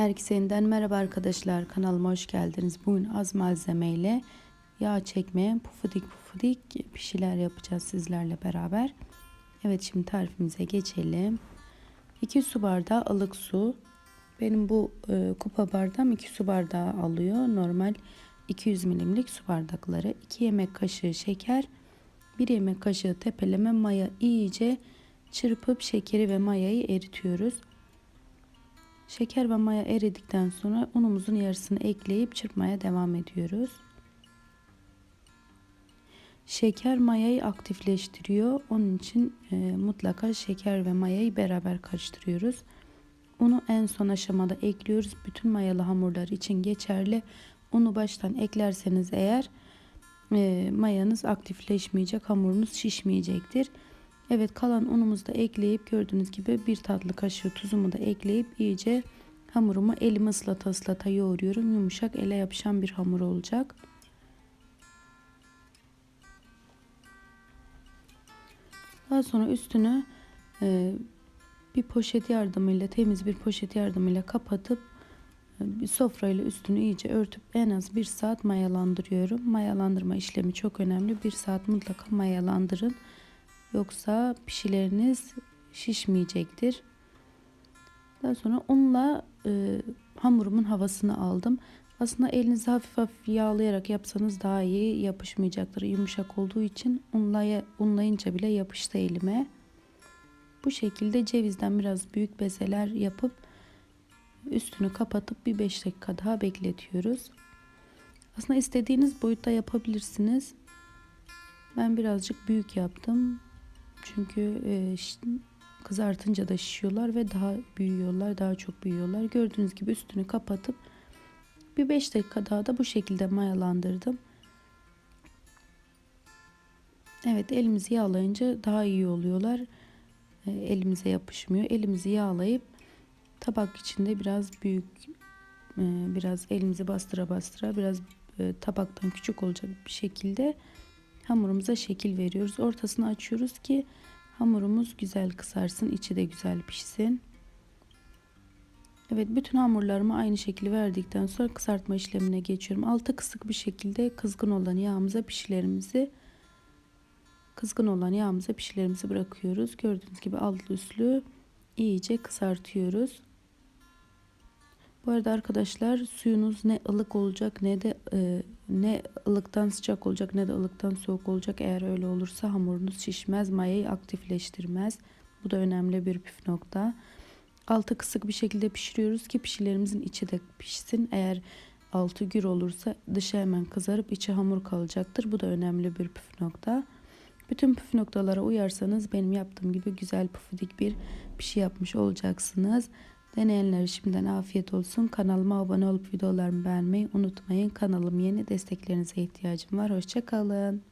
Herkese yeniden merhaba arkadaşlar. Kanalıma hoş geldiniz. Bugün az malzemeyle yağ çekmeyen pufudik pufudik bir şeyler yapacağız sizlerle beraber. Evet şimdi tarifimize geçelim. 2 su bardağı ılık su. Benim bu e, kupa bardağım 2 su bardağı alıyor. Normal 200 milimlik su bardakları. 2 yemek kaşığı şeker. 1 yemek kaşığı tepeleme maya iyice çırpıp şekeri ve mayayı eritiyoruz. Şeker ve maya eridikten sonra unumuzun yarısını ekleyip çırpmaya devam ediyoruz. Şeker mayayı aktifleştiriyor. Onun için e, mutlaka şeker ve mayayı beraber karıştırıyoruz. Unu en son aşamada ekliyoruz. Bütün mayalı hamurlar için geçerli. Unu baştan eklerseniz eğer e, mayanız aktifleşmeyecek, hamurunuz şişmeyecektir. Evet kalan unumuzu da ekleyip gördüğünüz gibi bir tatlı kaşığı tuzumu da ekleyip iyice hamurumu elimi ıslata ıslata yoğuruyorum. Yumuşak ele yapışan bir hamur olacak. Daha sonra üstünü e, bir poşet yardımıyla temiz bir poşet yardımıyla kapatıp e, bir sofrayla üstünü iyice örtüp en az bir saat mayalandırıyorum. Mayalandırma işlemi çok önemli. Bir saat mutlaka mayalandırın. Yoksa pişileriniz şişmeyecektir. Daha sonra unla e, hamurumun havasını aldım. Aslında elinizi hafif hafif yağlayarak yapsanız daha iyi yapışmayacaktır. Yumuşak olduğu için unlaya, unlayınca bile yapıştı elime. Bu şekilde cevizden biraz büyük bezeler yapıp üstünü kapatıp bir 5 dakika daha bekletiyoruz. Aslında istediğiniz boyutta yapabilirsiniz. Ben birazcık büyük yaptım. Çünkü e, kızartınca da şişiyorlar ve daha büyüyorlar, daha çok büyüyorlar. Gördüğünüz gibi üstünü kapatıp bir 5 dakika daha da bu şekilde mayalandırdım. Evet elimizi yağlayınca daha iyi oluyorlar. E, elimize yapışmıyor. Elimizi yağlayıp tabak içinde biraz büyük e, biraz elimizi bastıra bastıra biraz e, tabaktan küçük olacak bir şekilde hamurumuza şekil veriyoruz. Ortasını açıyoruz ki hamurumuz güzel kısarsın, içi de güzel pişsin. Evet bütün hamurlarımı aynı şekilde verdikten sonra kızartma işlemine geçiyorum. Altı kısık bir şekilde kızgın olan yağımıza pişilerimizi kızgın olan yağımıza pişilerimizi bırakıyoruz. Gördüğünüz gibi altlı üstlü iyice kızartıyoruz. Bu arada arkadaşlar suyunuz ne ılık olacak ne de e, ne ılıktan sıcak olacak ne de ılıktan soğuk olacak. Eğer öyle olursa hamurunuz şişmez, mayayı aktifleştirmez. Bu da önemli bir püf nokta. Altı kısık bir şekilde pişiriyoruz ki pişilerimizin içi de pişsin. Eğer altı gür olursa dışı hemen kızarıp içi hamur kalacaktır. Bu da önemli bir püf nokta. Bütün püf noktalara uyarsanız benim yaptığım gibi güzel pufidik bir pişi yapmış olacaksınız. Deneyenlere şimdiden afiyet olsun. Kanalıma abone olup videolarımı beğenmeyi unutmayın. Kanalım yeni desteklerinize ihtiyacım var. Hoşçakalın.